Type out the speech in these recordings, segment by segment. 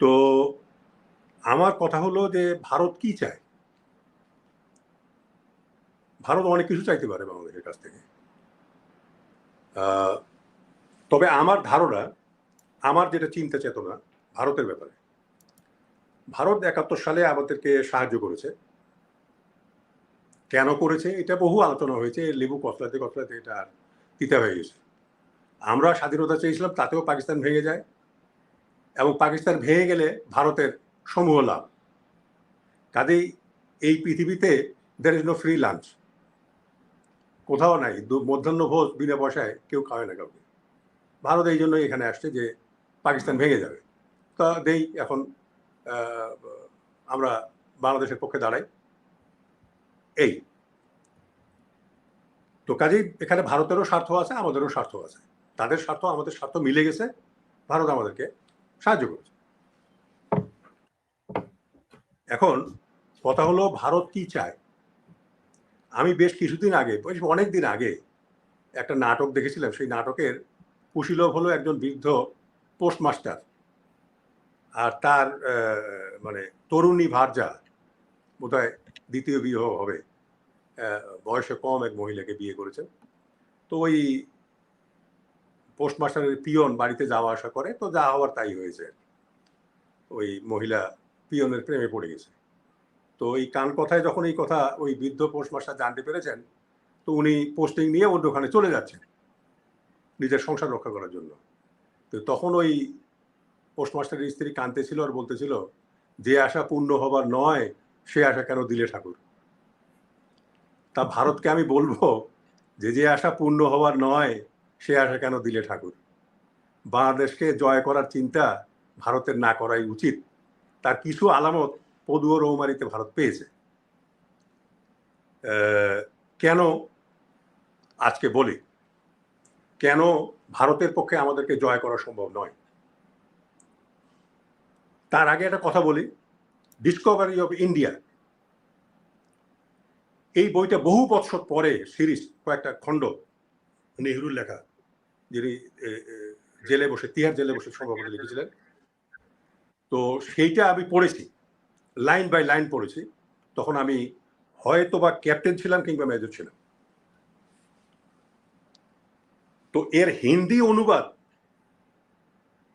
তো আমার কথা হলো যে ভারত কি চায়? ভারত অনেক কিছু চাইতে পারে বাংলাদেশের কাছ থেকে। তবে আমার ধারণা, আমার যেটা চিন্তা চেতনা ভারতের ব্যাপারে। ভারত একাত্তর সালে আমাদেরকে সাহায্য করেছে। কেন করেছে? এটা বহু আলোচনা হয়েছে। লেবু কতলাতে কতলাতে এটা আর তিতা হয়ে গেছে। আমরা স্বাধীনতা চেয়েছিলাম, তাতেও পাকিস্তান ভেঙে যায়। এবং পাকিস্তান ভেঙে গেলে ভারতের সমূহ লাভ। কাজেই এই পৃথিবীতে there is no free lunch কোথাও নাই মধ্যাহ্ন ভোজ বিনা পয়সায় কেউ খাওয়ায় না কাউকে। ভারত এই জন্য এখানে আসছে যে পাকিস্তান ভেঙে যাবে। তা দেই এখন আমরা বাংলাদেশের পক্ষে দাঁড়াই। এই। তো কাজেই এখানে ভারতেরও স্বার্থ আছে, আমাদেরও স্বার্থ আছে। তাদের স্বার্থ, আমাদের স্বার্থ মিলে গেছে। ভারত আমাদেরকে সাহায্য করেছে। এখন কথা হলো, ভারত কি চায়? আমি বেশ কিছুদিন আগে অনেক দিন আগে একটা নাটক দেখেছিলাম। সেই নাটকের কুশীলভ হলো একজন বৃদ্ধ পোস্টমাস্টার আর তার মানে তরুণী ভার্যা বোধহয় দ্বিতীয় বিবাহ হবে। বয়সে কম এক মহিলাকে বিয়ে করেছেন। তো ওই পোস্টমাস্টারের পিয়ন বাড়িতে যাওয়া আসা করে, তো যা হওয়ার তাই হয়েছে। ওই মহিলা পিয়নের প্রেমে পড়ে গেছে। তো এই কান কথায় যখন এই কথা ওই বৃদ্ধ পোস্টমাস্টার জানতে পেরেছেন, তো উনি পোস্টিং নিয়ে অন্য ওখানে চলে যাচ্ছেন নিজের সংসার রক্ষা করার জন্য। তো তখন ওই পোস্টমাস্টারের স্ত্রী কাঁদতেছিল আর বলতেছিল, যে আশা পূর্ণ হবার নয়, সে আশা কেন দিলে ঠাকুর? তা ভারতকে আমি বলব যে যে আশা পূর্ণ হবার নয় সে আশা কেন দিলে ঠাকুর? বাংলাদেশকে জয় করার চিন্তা ভারতের না করাই উচিত। তার কিছু আলামত পদুয় রৌমারিতে ভারত পেয়েছে। কেন আজকে বলি, কেন ভারতের পক্ষে আমাদেরকে জয় করা সম্ভব নয়? তার আগে একটা কথা বলি ডিসকভারি অফ ইন্ডিয়া এই বইটা বহু বছর পরে সিরিজ, কয়েকটা খণ্ড নেহরুর লেখা যিনি জেলে বসে তিহার জেলে বসে সম্ভবত লিখেছিলেন। তো সেইটা আমি পড়েছি লাইন বাই লাইন পড়েছি। তখন আমি হয়তো বা ক্যাপ্টেন ছিলাম কিংবা মেজর ছিলাম। তো এর হিন্দি অনুবাদ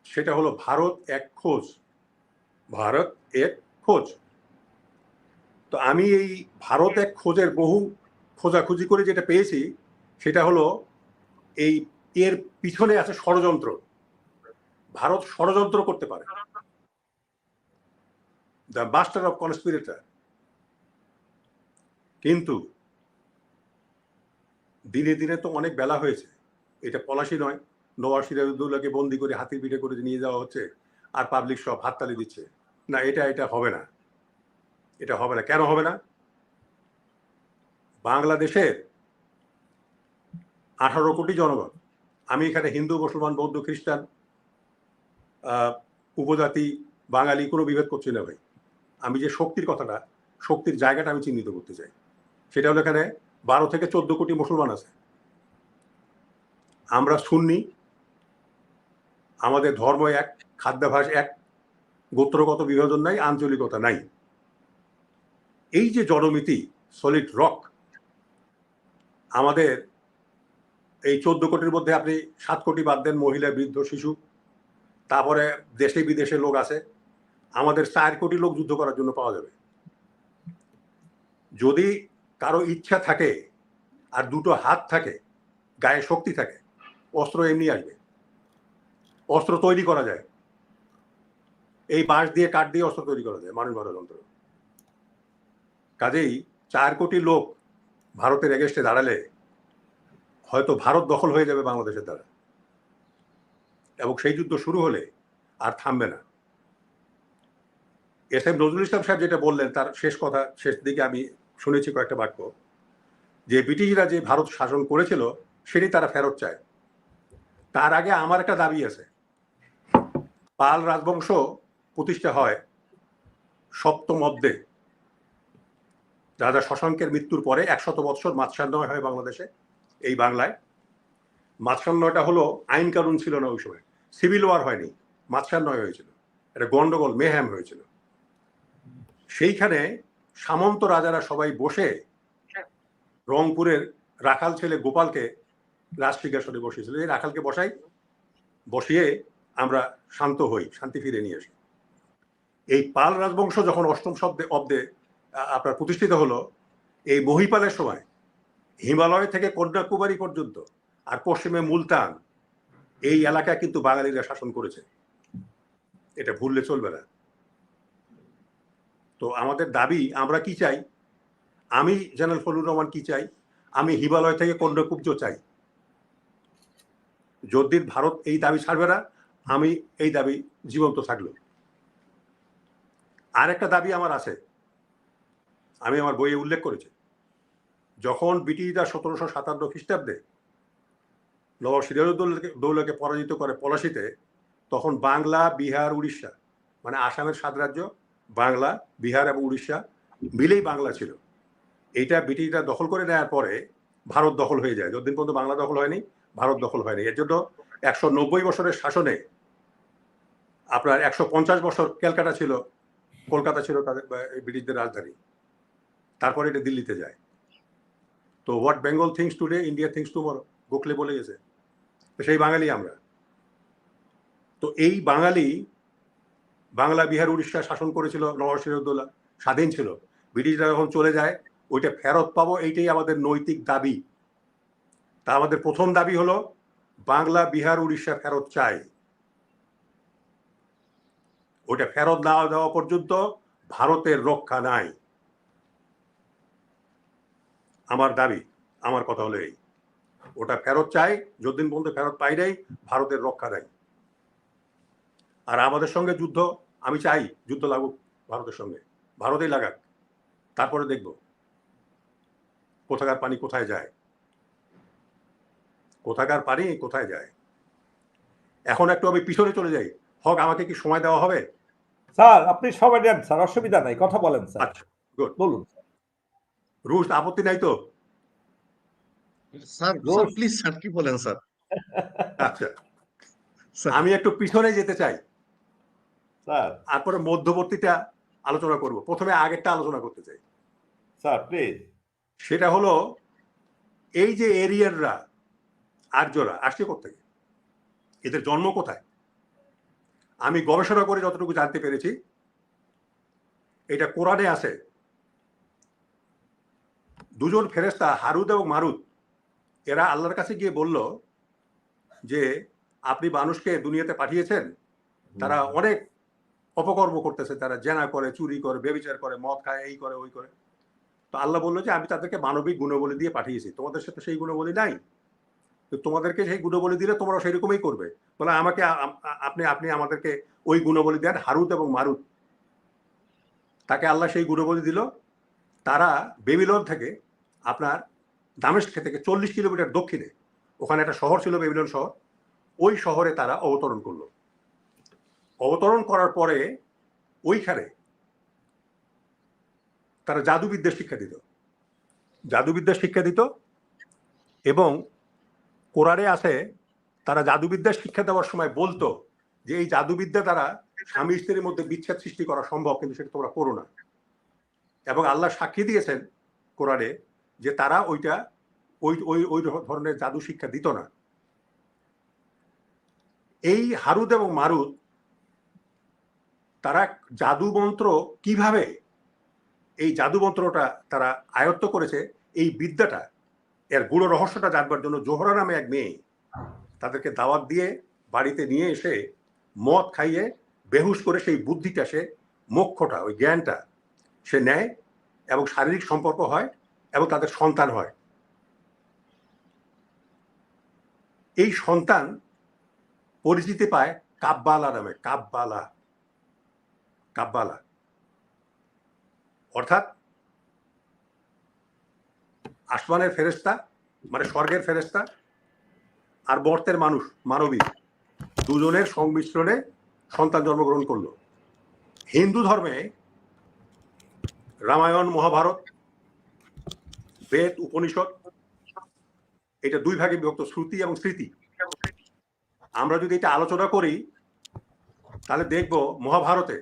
সেটা হলো ভারত এক খোঁজ ভারত এক খোঁজ। তো আমি এই ভারত এক খোঁজের বহু খোঁজাখুঁজি করে যেটা পেয়েছি সেটা হলো এই এর পিছনে আছে ষড়যন্ত্র। ভারত ষড়যন্ত্র করতে পারে। দ্য মাস্টার অফ কনস্পিরেটার কিন্তু দিনে দিনে তো অনেক বেলা হয়েছে। এটা পলাশি নয়। নওয়াজ সিরাজউদ্দৌলাকে বন্দি করে হাতির পিঠে করে নিয়ে যাওয়া হচ্ছে আর পাবলিক সব হাততালি দিচ্ছে। না, এটা এটা হবে না। এটা হবে না। কেন হবে না? বাংলাদেশের আঠারো কোটি জনগণ। আমি এখানে হিন্দু, মুসলমান, বৌদ্ধ, খ্রিস্টান উপজাতি, বাঙালি কোনো বিভেদ করছি না ভাই। আমি যে শক্তির কথাটা, শক্তির জায়গাটা আমি চিহ্নিত করতে চাই। সেটা হলো এখানে বারো থেকে চোদ্দ কোটি মুসলমান আছে। আমরা সুন্নি, আমাদের ধর্ম এক, খাদ্যাভাস এক, গোত্রগত বিভাজন নাই, আঞ্চলিকতা নাই। এই যে জনমিতি সলিড রক আমাদের এই চোদ্দ কোটির মধ্যে আপনি সাত কোটি বাদ দেন মহিলা, বৃদ্ধ, শিশু। তারপরে দেশে বিদেশে লোক আছে। আমাদের চার কোটি লোক যুদ্ধ করার জন্য পাওয়া যাবে। যদি কারও ইচ্ছা থাকে আর দুটো হাত থাকে, গায়ে শক্তি থাকে, অস্ত্র এমনি আসবে। অস্ত্র তৈরি করা যায়। এই বাঁশ দিয়ে, কাঠ দিয়ে অস্ত্র তৈরি করা যায় মানুষ মারা যন্ত্র কাজেই চার কোটি লোক ভারতের এগেস্টে দাঁড়ালে হয়তো ভারত দখল হয়ে যাবে বাংলাদেশের দ্বারা। এবং সেই যুদ্ধ শুরু হলে আর থামবে না। এস এম নজরুল ইসলাম সাহেব যেটা বললেন, তার শেষ কথা, শেষ দিকে আমি শুনেছি কয়েকটা বাক্য। যে ব্রিটিশরা যে ভারত শাসন করেছিল, সেটি তারা ফেরত চায়। তার আগে আমার একটা দাবি আছে। পাল রাজবংশ প্রতিষ্ঠা হয় সপ্তম অব্দে। রাজা শশাঙ্কের মৃত্যুর পরে একশত বৎসর মাৎসান্নয় হয় বাংলাদেশে। এই বাংলায়। মাৎসান্নয়টা হলো আইন কানুন ছিল না ওই সময়। সিভিল ওয়ার হয়নি মাৎসান্নয় হয়েছিল। একটা গন্ডগোল মেহ্যাম হয়েছিল। সেইখানে সামন্ত রাজারা সবাই বসে রংপুরের রাখাল ছেলে গোপালকে রাজসিংহাসনে বসিয়েছিল। এই রাখালকে বসাই বসিয়ে আমরা শান্ত হই শান্তি ফিরে নিয়ে আসি। এই পাল রাজবংশ যখন অষ্টম শব্দে অব্দে আপনার প্রতিষ্ঠিত হলো এই মহিপালের সময় হিমালয় থেকে কন্যাকুমারী পর্যন্ত আর পশ্চিমে মুলতান, এই এলাকা কিন্তু বাঙালিরা শাসন করেছে। এটা ভুললে চলবে না। তো আমাদের দাবি, আমরা কি চাই? আমি জেনারেল ফজলুর রহমান কি চাই? আমি হিমালয় থেকে কন্যাকুব্জ চাই। যদি ভারত এই দাবি ছাড়বে না, আমি এই দাবি জীবন্ত থাকল। আর একটা দাবি আমার আছে। আমি আমার বইয়ে উল্লেখ করেছি। যখন ব্রিটিশরা সতেরোশো সাতান্ন খ্রিস্টাব্দে নবাব সিরাজউদ্দৌলাকে, দৌলাকে পরাজিত করে পলাশিতে, তখন বাংলা, বিহার, উড়িষ্যা মানে আসামের সাত রাজ্য, বাংলা, বিহার এবং উড়িষ্যা মিলেই বাংলা ছিল। এইটা ব্রিটিশরা দখল করে নেওয়ার পরে ভারত দখল হয়ে যায়। যতদিন পর্যন্ত বাংলা দখল হয়নি, ভারত দখল হয়নি। এর জন্য একশো নব্বই বছরের শাসনে আপনার একশো পঞ্চাশ বছর ক্যালকাটা ছিল, কলকাতা ছিল তাদের ব্রিটিশদের রাজধানী। তারপরে এটা দিল্লিতে যায়। তো what Bengal thinks today India thinks tomorrow Gokhale বলে গেছে। সেই বাঙালি আমরা। তো এই বাঙালি, বাংলা, বিহার, উড়িষ্যা শাসন করেছিল সিরাজউদ্দৌলা, স্বাধীন ছিল। ব্রিটিশরা যখন চলে যায়, ওইটা ফেরত পাবো, এইটাই আমাদের নৈতিক দাবি। তা আমাদের প্রথম দাবি হলো, বাংলা, বিহার, উড়িষ্যা ফেরত চাই। ওটা ফেরত না দেওয়া পর্যন্ত ভারতের রক্ষা নাই। আমার দাবি আমার কথা হলো এই। ওটা ফেরত চাই যতদিন পর্যন্ত ফেরত পাই নাই ভারতের রক্ষা নাই। আর আমাদের সঙ্গে যুদ্ধ আমি চাই যুদ্ধ লাগুক ভারতের সঙ্গে। ভারতেই লাগাক। তারপরে দেখব কোথাকার পানি কোথায় যায়। কোথাকার পানি কোথায় যায়। এখন একটু আমি পিছনে চলে যাই। হক আমাকে কি সময় দেওয়া হবে? স্যার আপনি সবাই নেন স্যার। অসুবিধা নাই। কথা বলেন স্যার। আচ্ছা গুড বলুন রুশ আপত্তি নাই তো? স্যার। প্লিজ স্যার কি বলেন স্যার? আচ্ছা। আমি একটু পিছনে যেতে চাই। স্যার। তারপরে মধ্যবর্তীটা আলোচনা করব। প্রথমে আগেরটা আলোচনা করতে চাই। স্যার প্লিজ সেটা হলো এই যে এরিয়াররা আর্যরা আসছে থেকে এদের জন্ম কোথায়? আমি গবেষণা করে যতটুকু জানতে পেরেছি এটা কোরআনে আছে। দুজন ফেরেস্তা হারুদ এবং মারুদ এরা আল্লাহর কাছে গিয়ে বলল যে আপনি মানুষকে দুনিয়াতে পাঠিয়েছেন। তারা অনেক অপকর্ম করতেছে। তারা জেনা করে চুরি করে বেবিচার করে মদ খায় এই করে ওই করে। তো আল্লাহ বলল যে আমি তাদেরকে মানবিক গুণবলী দিয়ে পাঠিয়েছি। তোমাদের সাথে সেই গুণবলী নাই। তো তোমাদেরকে সেই গুণবলী দিলে তোমরা সেই রকমই করবে। বলে আমাকে আপনি আপনি আমাদেরকে ওই গুণবলী দেন হারুত এবং মারুত তাকে আল্লাহ সেই গুণবলী দিল। তারা বেবিলন থেকে আপনার দামেস্ক থেকে চল্লিশ কিলোমিটার দক্ষিণে, ওখানে একটা শহর ছিল বেবিলন শহর, ওই শহরে তারা অবতরণ করল। অবতরণ করার পরে ওইখানে তারা জাদুবিদ্যার শিক্ষা দিত। জাদুবিদ্যার শিক্ষা দিত এবং কোরআনে আছে, তারা জাদুবিদ্যার শিক্ষা দেওয়ার সময় বলতো যে এই জাদুবিদ্যা দ্বারা স্বামী স্ত্রীর মধ্যে বিচ্ছেদ সৃষ্টি করা সম্ভব, কিন্তু সেটা তোমরা করো না। এবং আল্লাহ সাক্ষী দিয়েছেন কোরআনে যে তারা ওইটা ওই ওই ওই ধরনের জাদু শিক্ষা দিত না। এই হারুদ এবং মারুদ তারা জাদু মন্ত্র কীভাবে এই জাদু মন্ত্রটা তারা আয়ত্ত করেছে, এই বিদ্যাটা, এর গুড় রহস্যটা জানবার জন্য জোহরা নামে এক মেয়ে তাদেরকে দাওয়াত দিয়ে বাড়িতে নিয়ে এসে মদ খাইয়ে বেহুশ করে সেই বুদ্ধিটা, সে মোক্ষটা, ওই জ্ঞানটা সে নেয় এবং শারীরিক সম্পর্ক হয় এবং তাদের সন্তান হয়। এই সন্তান পরিচিতি পায় কাব্বালা নামে, কাব্বালা কাব্বালা। অর্থাৎ আসমানের ফেরেস্তা মানে স্বর্গের ফেরেস্তা আর বর্তের মানুষ, মানবী, দুজনের সংমিশ্রণে সন্তান জন্মগ্রহণ করল। হিন্দু ধর্মে রামায়ণ, মহাভারত, বেদ, উপনিষদ, এটা দুই ভাগে বিভক্ত, শ্রুতি এবং স্মৃতি। আমরা যদি এটা আলোচনা করি, তাহলে দেখব মহাভারতে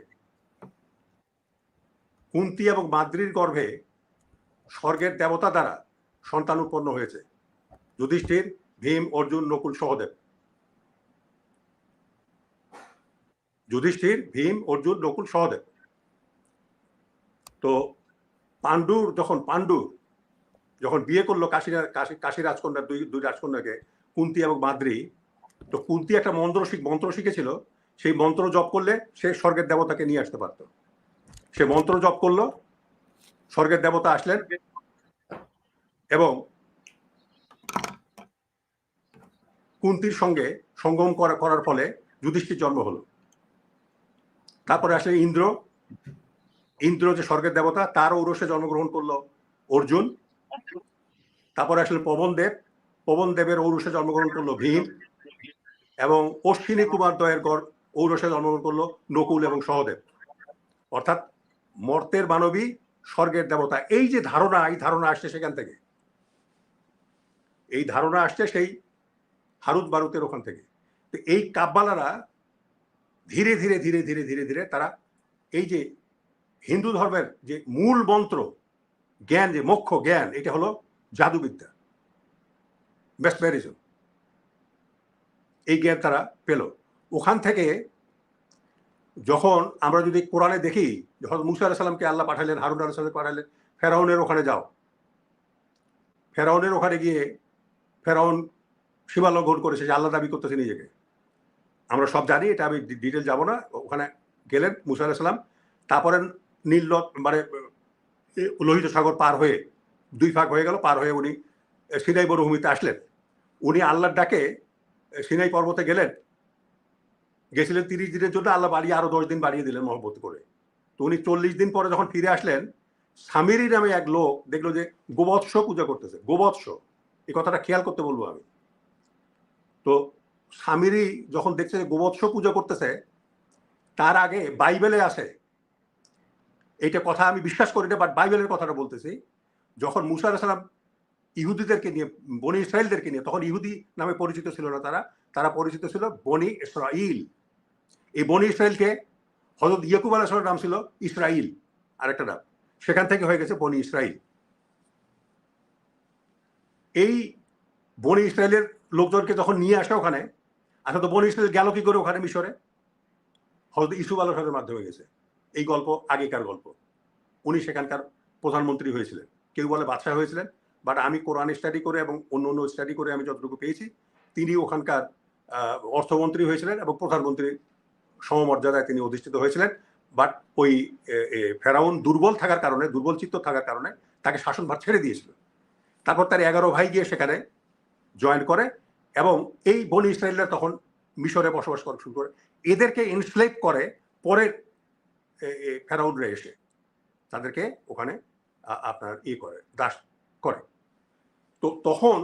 কুন্তি এবং মাদ্রির গর্ভে স্বর্গের দেবতা দ্বারা সন্তান উৎপন্ন হয়েছে। যুধিষ্ঠির, ভীম, অর্জুন, নকুল, সহদেব। যুধিষ্ঠির, ভীম, অর্জুন, নকুল, সহদেব। তো পাণ্ডুর যখন পাণ্ডু যখন বিয়ে করল কাশী কাশী কাশী রাজকন্যা, দুই দুই রাজকন্যাকে, কুন্তি এবং মাদ্রি, তো কুন্তি একটা মন্ত্র মন্ত্র শিখেছিল, সেই মন্ত্র জপ করলে সে স্বর্গের দেবতাকে নিয়ে আসতে পারতো। সে মন্ত্র জপ করল, স্বর্গের দেবতা আসলেন এবং কুন্তির সঙ্গে সঙ্গম করা, করার ফলে যুধিষ্ঠির জন্ম হলো। তারপরে আসলে ইন্দ্র ইন্দ্র যে স্বর্গের দেবতা তার ঔরসে জন্মগ্রহণ করল অর্জুন। তারপরে আসলে পবন দেব। পবন দেবের ঔরসে জন্মগ্রহণ করল ভীম এবং অশ্বিনী কুমার দয়ের গড় ঔরসে জন্মগ্রহণ করল নকুল এবং সহদেব। অর্থাৎ মর্তের মানবী, স্বর্গের দেবতা। এই যে ধারণা, এই ধারণা আসছে সেখান থেকে। এই ধারণা আসছে সেই হারুদ বারুতের ওখান থেকে। তো এই কাব্বালারা ধীরে ধীরে ধীরে ধীরে ধীরে ধীরে তারা এই যে হিন্দু ধর্মের যে মূল মন্ত্র, জ্ঞান, যে মোক্ষ জ্ঞান, এটা হলো জাদুবিদ্যা মেসমেরিজম এই জ্ঞান তারা পেল। ওখান থেকে যখন আমরা যদি কোরআনে দেখি যখন মুসা আলাহ সাল্লামকে আল্লাহ পাঠালেন, হারুন আলাহ সাল্লামকে পাঠালেন, ফেরাউনের ওখানে যাও। ফেরাউনের ওখানে গিয়ে ফেরাউন সীমা লঙ্ঘন করেছে যে আল্লাহ দাবি করতেছে নিজেকে। আমরা সব জানি, এটা আমি ডিটেল যাব না। ওখানে গেলেন মুসা আলাহ সাল্লাম তারপরে নীল মানে লোহিত সাগর পার হয়ে, দুই ভাগ হয়ে গেল, পার হয়ে উনি সিনাই মরুভূমিতে আসলেন। উনি আল্লাহর ডাকে সিনাই পর্বতে গেলেন। গেছিলেন তিরিশ দিনের জন্য, আল্লাহ বাড়িয়ে আরও দশ দিন বাড়িয়ে দিলেন মহব্বত করে। তো উনি চল্লিশ দিন পরে যখন ফিরে আসলেন সামিরি নামে এক লোক দেখল যে গোবৎস পূজা করতেছে, গোবৎস। এই কথাটা খেয়াল করতে বলব আমি। তো স্বামীরই যখন দেখছে যে গোবৎস পূজা করতেছে, তার আগে বাইবেলে আছে এইটা কথা আমি বিশ্বাস করি না বাট বাইবেলের কথাটা বলতেছি। যখন মুসা সালাম ইহুদিদেরকে নিয়ে, বনি ইসরায়েলদেরকে নিয়ে, তখন ইহুদি নামে পরিচিত ছিল না তারা তারা পরিচিত ছিল বনি ইসরাইল। এই বনি ইসরায়েলকে হজরত ইয়াকুব আলাহ সালামের নাম ছিল ইসরাইল, আরেকটা নাম। সেখান থেকে হয়ে গেছে বনি ইসরাইল। এই বনি ইসরায়েলের লোকজনকে যখন নিয়ে আসে ওখানে আসলে তো বনি ইসরায়েল গেল কি করে ওখানে মিশরে? হয়তো ইসুফ আলোচনার মাধ্যমে গেছে। এই গল্প আগেকার গল্প। উনি সেখানকার প্রধানমন্ত্রী হয়েছিলেন। কেউ বলে বাদশাহ হয়েছিলেন বাট আমি কোরআন স্টাডি করে এবং অন্য অন্য স্টাডি করে আমি যতটুকু পেয়েছি, তিনি ওখানকার অর্থমন্ত্রী হয়েছিলেন এবং প্রধানমন্ত্রীর সমমর্যাদায় তিনি অধিষ্ঠিত হয়েছিলেন বাট ওই ফেরাউন দুর্বল থাকার কারণে, দুর্বল চিত্ত থাকার কারণে তাকে শাসনভার ছেড়ে দিয়েছিল। তারপর তার এগারো ভাই গিয়ে সেখানে জয়েন করে এবং এই বনি ইসরায়েলরা তখন মিশরে বসবাস করা শুরু করে। এদেরকে ইনসলেভ করে পরে ফেরাউনরা এসে তাদেরকে ওখানে আপনার ই করে, দাস করে। তো তখন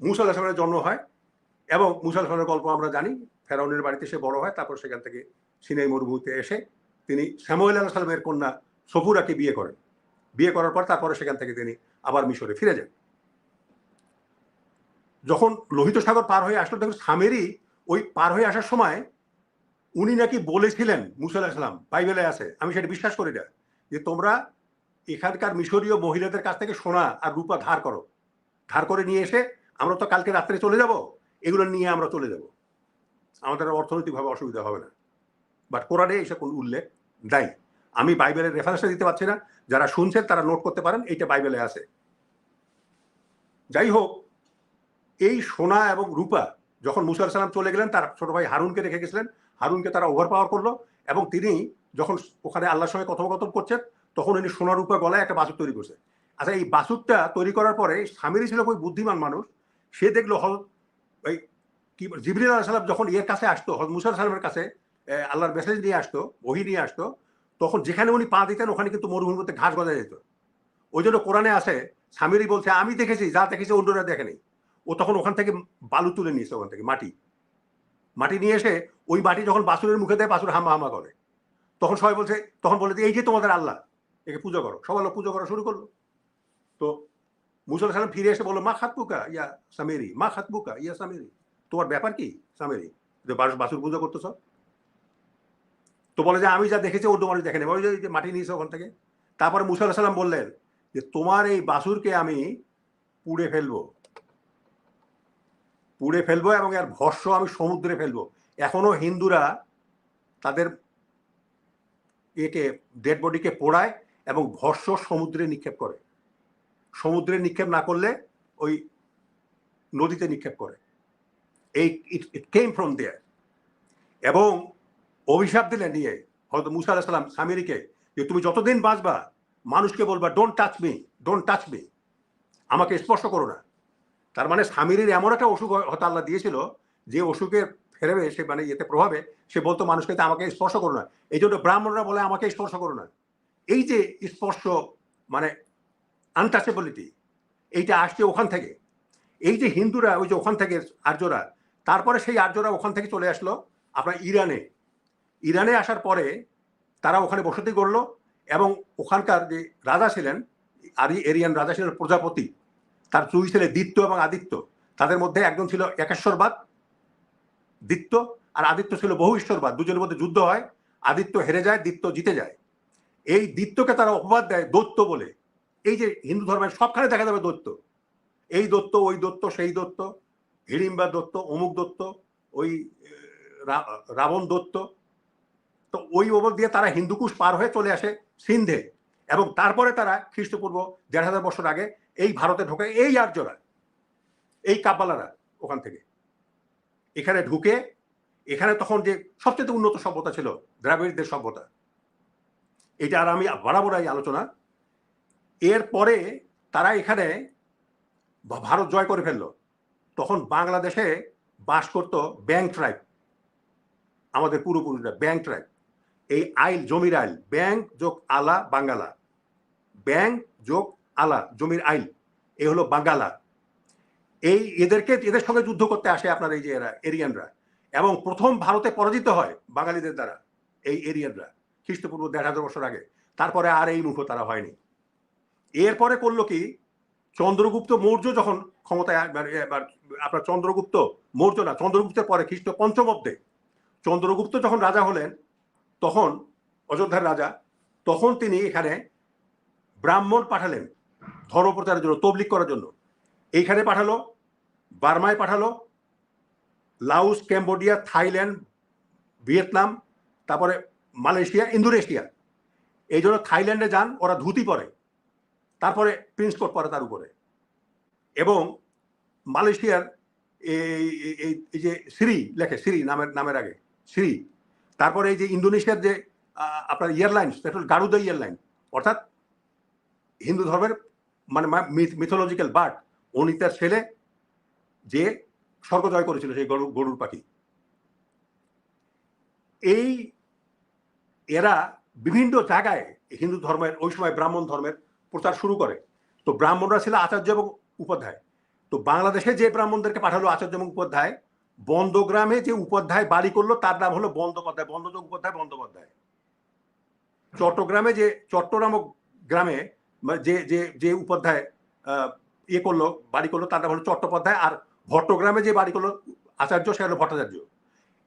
মুসা আল্লাহ জন্ম হয় এবং মুসা আল্লাহ গল্প আমরা জানি, ফেরাউনের বাড়িতে সে বড় হয়, তারপর সেখান থেকে সিনাই মরুভূমিতে এসে তিনি শ্যামুয়েল আল্লাহ সালামের কন্যা সফুরাকে বিয়ে করেন। বিয়ে করার পর তারপরে সেখান থেকে তিনি আবার মিশরে ফিরে যান। যখন লোহিত সাগর পার হয়ে আসলো দেখুন সামেরই ওই পার হয়ে আসার সময় উনি নাকি বলেছিলেন, মুসা আলাহ বাইবেলে আছে, আমি সেটা বিশ্বাস করি না, যে তোমরা এখানকার মিশরীয় মহিলাদের কাছ থেকে সোনা আর রূপা ধার করো। ধার করে নিয়ে এসে আমরা তো কালকে রাত্রে চলে যাব, এগুলো নিয়ে আমরা চলে যাব। আমাদের অর্থনৈতিকভাবে অসুবিধা হবে না। বাট কোরআনে এসব কোনো উল্লেখ নাই। আমি বাইবেলের রেফারেন্সটা দিতে পারছি না। যারা শুনছেন তারা নোট করতে পারেন, এইটা বাইবেলে আছে। যাই হোক, এই সোনা এবং রূপা যখন মুসা সালাম চলে গেলেন, তার ছোট ভাই হারুনকে রেখে গেছিলেন হারুনকে তারা ওভার পাওয়ার করল এবং তিনি যখন ওখানে আল্লাহর সঙ্গে কথোপকথন করছেন, তখন উনি সোনার রূপা গলায় একটা বাসুর তৈরি করছে আচ্ছা এই বাসুরটা তৈরি করার পরে স্বামীরই ছিল খুবই বুদ্ধিমান মানুষ, সে দেখল হল, ওই কি জিবরিল আলাহ সাল্লাম যখন এর কাছে আসতো হজরত মুসা আলাহিসাল্লামের সাল্লামের কাছে আল্লাহর মেসেজ নিয়ে আসতো বহি নিয়ে আসতো, তখন যেখানে উনি পা দিতেন, ওখানে কিন্তু মরুভূমির মধ্যে ঘাস গজা যেত। ওই জন্য কোরআনে আসে স্বামীরই বলছে, আমি দেখেছি, যা দেখেছি, অন্যরা দেখেনি ও তখন ওখান থেকে বালু তুলে নিয়েছে, ওখান থেকে মাটি। মাটি নিয়ে এসে ওই মাটি যখন বাসুরের মুখে দেয়, বাসুর হামা হামা করে। তখন সবাই বলছে, তখন বলে এই যে তোমাদের আল্লাহ, একে পুজো করো। সবাই লোক পুজো করা শুরু করল। তো মুসল সালাম ফিরে এসে বলল, মা খাতবুকা ইয়া সামেরি, মা খাতবুকা ইয়া সামেরি। তোমার ব্যাপার কি সামেরি? যে বাস- বাসুর পুজো করতেছ? তো বলে যে, আমি যা দেখেছি উর্দু মানুষ দেখেনি। ওই যে- মাটি নিয়েছে ওখান থেকে। তারপরে মুসা আলাহিসাল্লাম সাল্লাম বললেন যে, তোমার এই বাসুরকে আমি পুড়ে ফেলব। পুড়ে ফেলব এবং এর ভস্য আমি সমুদ্রে ফেলব। এখনও হিন্দুরা তাদের একে ডেড বডিকে পোড়ায় এবং ভস্য সমুদ্রে নিক্ষেপ করে। সমুদ্রে নিক্ষেপ না করলে ওই নদীতে নিক্ষেপ করে। এই ইট কেম ফ্রম দেয়ার এবং অভিশাপ দিলেন নিয়ে হয়তো মুসা আলাহ স্বামীরিকে যে, তুমি যতদিন বাঁচবা, মানুষকে বলবা don't touch me don't touch me আমাকে স্পর্শ করো না। তার মানে স্বামীর এমন একটা অসুখ হয়তো আল্লাহ দিয়েছিল, যে অসুখের ফেরবে, সে মানে ইয়েতে প্রভাবে, সে বলতো মানুষকে আমাকে স্পর্শ করো না। এই জন্য ব্রাহ্মণরা বলে, আমাকে স্পর্শ করো না। এই যে স্পর্শ মানে আনটাচেবিলিটি এইটা আসছে ওখান থেকে। এই যে হিন্দুরা, ওই যে ওখান থেকে আর্যরা, তারপরে সেই আর্যরা ওখান থেকে চলে আসলো আপনার ইরানে। ইরানে আসার পরে তারা ওখানে বসতি করল এবং ওখানকার যে রাজা ছিলেন, আর এরিয়ান রাজা ছিলেন প্রজাপতি। তার দুই ছেলে দিত্য এবং আদিত্য। তাদের মধ্যে একজন ছিল একেশ্বরবাদ, দিত্য, আর আদিত্য ছিল বহু ঈশ্বরবাদ দুজনের মধ্যে যুদ্ধ হয়, আদিত্য হেরে যায়, দিত্য জিতে যায়। এই দিত্যকে তারা অপবাদ দেয় দৈত্য বলে। এই যে হিন্দু ধর্মের সবখানে দেখা যাবে দৈত্য। এই দত্ত ওই দত্ত সেই দত্ত হিড়িম্বা দত্ত অমুক দত্ত ওই রাবণ দত্ত তো ওই ওপর দিয়ে তারা হিন্দুকুশ পার হয়ে চলে আসে সিন্ধে। এবং তারপরে তারা খ্রিস্টপূর্ব দেড় হাজার বছর আগে এই ভারতে ঢোকে, এই আর্যরা, এই কাব্বালারা ওখান থেকে। এখানে ঢুকে, এখানে তখন যে সবচেয়ে উন্নত সভ্যতা ছিল, দ্রাবিড়দের সভ্যতা। এটা আর আমি বাড়াবো না এই আলোচনা। এরপরে তারা এখানে ভারত জয় করে ফেলল। তখন বাংলাদেশে বাস করতো ব্যাং ট্রাইব। আমাদের পূর্বপুরুষরা ব্যাং ট্রাইব। এই আইল জমির আইল, ব্যাংক যোগ আলা বাঙ্গালা। ব্যাংক যোগ আলা জমির আইল এই হলো বাঙ্গালা এই এদেরকে, এদের সঙ্গে যুদ্ধ করতে আসে আপনার এই যে এরা, এরিয়ানরা। এবং প্রথম ভারতে পরাজিত হয় বাঙালিদের দ্বারা এই এরিয়ানরা, খ্রিস্টপূর্ব দেড় হাজার বছর আগে। তারপরে আর এই মুখ তারা হয়নি। এরপরে করল কি, চন্দ্রগুপ্ত মৌর্য যখন ক্ষমতায় এবার আপনার চন্দ্রগুপ্ত মৌর্য না, চন্দ্রগুপ্তের পরে খ্রিস্ট পঞ্চমব্দে চন্দ্রগুপ্ত যখন রাজা হলেন, তখন অযোধ্যার রাজা, তখন তিনি এখানে ব্রাহ্মণ পাঠালেন। ধর্মপ্রচারের জন্য তবলিক করার জন্য। এইখানে পাঠালো, বার্মায় পাঠালো, লাউস, ক্যাম্বোডিয়া, থাইল্যান্ড, ভিয়েতনাম, তারপরে মালয়েশিয়া, ইন্দোনেশিয়া। এই জন্য থাইল্যান্ডে যান, ওরা ধুতি পরে। তারপরে প্রিন্স পরে তার উপরে। এবং মালয়েশিয়ার এই, এই- যে শ্রী লেখে শ্রী নামের নামের আগে শ্রী তারপরে এই যে ইন্দোনেশিয়ার যে আপনার এয়ারলাইন্স সেটা গারুদা এয়ারলাইন। অর্থাৎ হিন্দু ধর্মের মানে মিথোলজিক্যাল বার্ড অনিতার ছেলে যে স্বর্গ জয় করেছিল, সেই গরু গরুর পাখি। এই এরা বিভিন্ন জায়গায় হিন্দু ধর্মের, ওই সময় ব্রাহ্মণ ধর্মের প্রচার শুরু করে। তো ব্রাহ্মণরা ছিল আচার্য এবং উপাধ্যায়। তো বাংলাদেশে যে ব্রাহ্মণদেরকে পাঠালো আচার্য এবং উপাধ্যায়, বন্দগ্রামে যে উপাধ্যায় বাড়ি করল, তার নাম হলো বন্দ্যোপাধ্যায় বন্দযোগ উপাধ্যায় বন্দ্যোপাধ্যায় চট্টগ্রামে যে, চট্টগ্রাম গ্রামে যে যে যে উপাধ্যায় ইয়ে করল, বাড়ি করল, তার নাম হলো চট্টোপাধ্যায় আর ভট্টগ্রামে যে বাড়ি করল আচার্য সে হলো ভট্টাচার্য।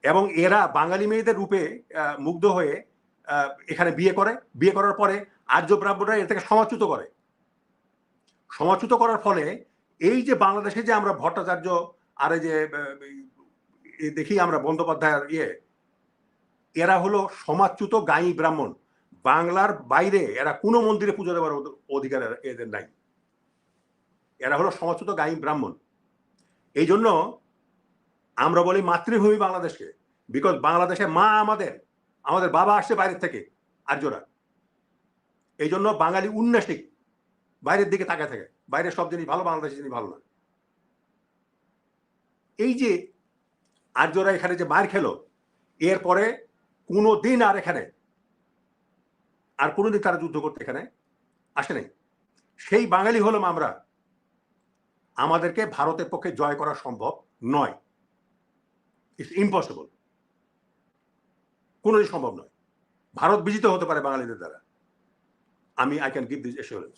এবং এরা বাঙালি মেয়েদের রূপে মুগ্ধ হয়ে এখানে বিয়ে করে। বিয়ে করার পরে আর্য ব্রাহ্মণরা এর থেকে সমাচ্যুত করে। সমাচ্যুত করার ফলে এই যে বাংলাদেশে যে আমরা ভট্টাচার্য, আর এই যে দেখি আমরা বন্দ্যোপাধ্যায়ের ইয়ে এরা হলো সমাচ্যুত গাই ব্রাহ্মণ। বাংলার বাইরে, এরা কোনো মন্দিরে পুজো দেওয়ার অধ- অধিকার এদের নাই। এরা হলো সমাচ্যুত গাই ব্রাহ্মণ। এই জন্য আমরা বলি মাতৃভূমি বাংলাদেশকে বিকজ বাংলাদেশে মা আমাদের আমাদের বাবা আসছে বাইরের থেকে, আর্যরা। এই জন্য বাঙালি উন্নাসিক বাইরের দিকে তাকায় থাকে। বাইরের সব জিনিস ভালো, বাংলাদেশের জিনিস ভালো না। এই যে আর্যরা এখানে যে মার খেলো, এরপরে কোনো দিন আর এখানে আর কোনোদিন তারা যুদ্ধ করতে এখানে আসে নাই। সেই বাঙালি হলাম আমরা। আমাদেরকে ভারতের পক্ষে জয় করা সম্ভব নয়। ইটস ইম্পসিবল কোনোদিন সম্ভব নয়। ভারত বিজিত হতে পারে বাঙালিদের দ্বারা। আমি I can give this assurance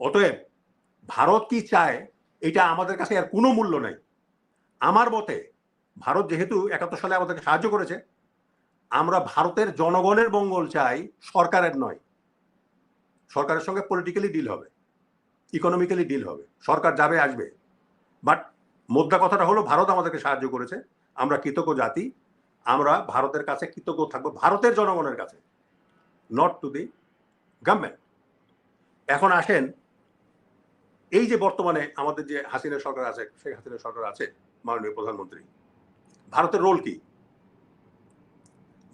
অতএব ভারত কি চায়, এটা আমাদের কাছে আর কোনো মূল্য নাই। আমার মতে, ভারত যেহেতু একাত্তর সালে আমাদেরকে সাহায্য করেছে আমরা ভারতের জনগণের মঙ্গল চাই সরকারের নয়। সরকারের সঙ্গে পলিটিক্যালি ডিল হবে ইকোনমিক্যালি ডিল হবে। সরকার যাবে, আসবে। বাট মোদ্দা কথাটা হলো ভারত আমাদেরকে সাহায্য করেছে। আমরা কৃতজ্ঞ জাতি। আমরা ভারতের কাছে কৃতজ্ঞ থাকব, ভারতের জনগণের কাছে নট টু দি গভর্নমেন্ট এখন আসেন, এই যে বর্তমানে আমাদের যে হাসিনা সরকার আছে, শেখ হাসিনা সরকার আছে, মাননীয় প্রধানমন্ত্রী, ভারতের রোল কি?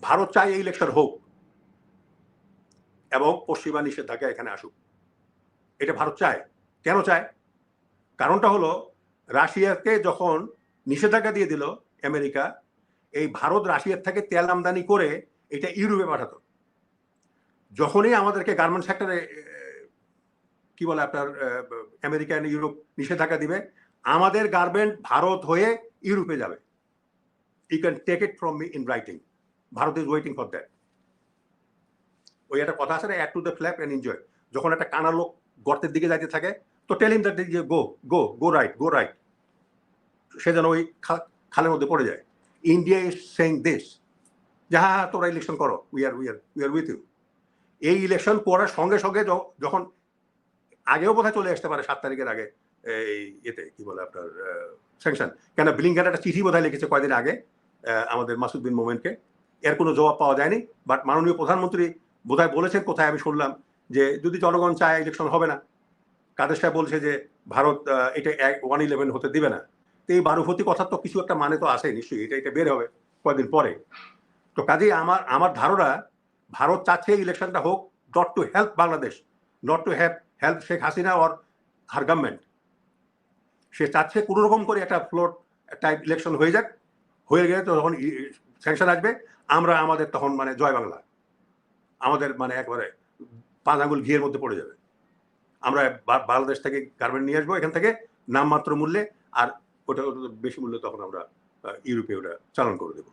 ভারত চায় এই ইলেকশন হোক এবং পশ্চিমা নিষেধাজ্ঞা এখানে আসুক। এটা ভারত চায়। কেন চায়? কারণটা হলো, রাশিয়াকে যখন নিষেধাজ্ঞা দিয়ে দিল আমেরিকা, এই ভারত রাশিয়ার থেকে তেল আমদানি করে এটা ইউরোপে পাঠাতো। যখনই আমাদেরকে গার্মেন্ট সেক্টরে কি বলে আপনার আমেরিকা ইউরোপ নিষেধাজ্ঞা দিবে, আমাদের গার্মেন্ট ভারত হয়ে ইউরোপে যাবে। You can take it from me in writing Bharat is waiting for that ওই একটা কথা আছে না add to the flap and enjoy যখন একটা কানা লোক গর্তের দিকে যাইতে থাকে তো tell him that go go go right go right সে যেন ওই খালের মধ্যে পড়ে যায়। ইন্ডিয়া ইজ সেইং দিস যে হ্যাঁ হ্যাঁ, তোরা ইলেকশন করো। We are we are we are with you এই ইলেকশন করার সঙ্গে সঙ্গে যখন আগেও বোধহয় চলে আসতে পারে সাত তারিখের আগে এই এতে কি বলে আপনার স্যাংশন কেন ব্লিঙ্কার একটা চিঠি বোধহয় লিখেছে কয়দিন আগে আমাদের মাসুদ বিন মোমেনকে। এর কোনো জবাব পাওয়া যায়নি বাট মাননীয় প্রধানমন্ত্রী বোধহয় বলেছেন কোথায় আমি শুনলাম যে যদি জনগণ চায় ইলেকশন হবে না কাদের সাহেব বলছে যে ভারত এটা ওয়ান ইলেভেন হতে দিবে না। তো এই বারুফতি কথার তো কিছু একটা মানে তো আসে নিশ্চয়ই, এটা এটা বের হবে কয়েকদিন পরে। তো কাজেই আমার আমার ধারণা, ভারত চাচ্ছে ইলেকশনটা হোক not to help Bangladesh not to help help Sheikh Hasina or her government সে চাচ্ছে কোনো রকম করে একটা ফ্লোট টাইপ ইলেকশন হয়ে যাক, হয়ে গেলে তো তখন স্যাংশন আসবে। আমরা আমাদের তখন মানে জয় বাংলা। আমাদের মানে একবারে পাঁচ আঙুল ঘিয়ের মধ্যে পড়ে যাবে। আমরা বাংলাদেশ থেকে গার্মেন্ট নিয়ে আসব এখান থেকে, নামমাত্র মূল্যে, আর ওটা বেশি মূল্যে তখন আমরা ইউরোপে ওটা চালান করে দেবো।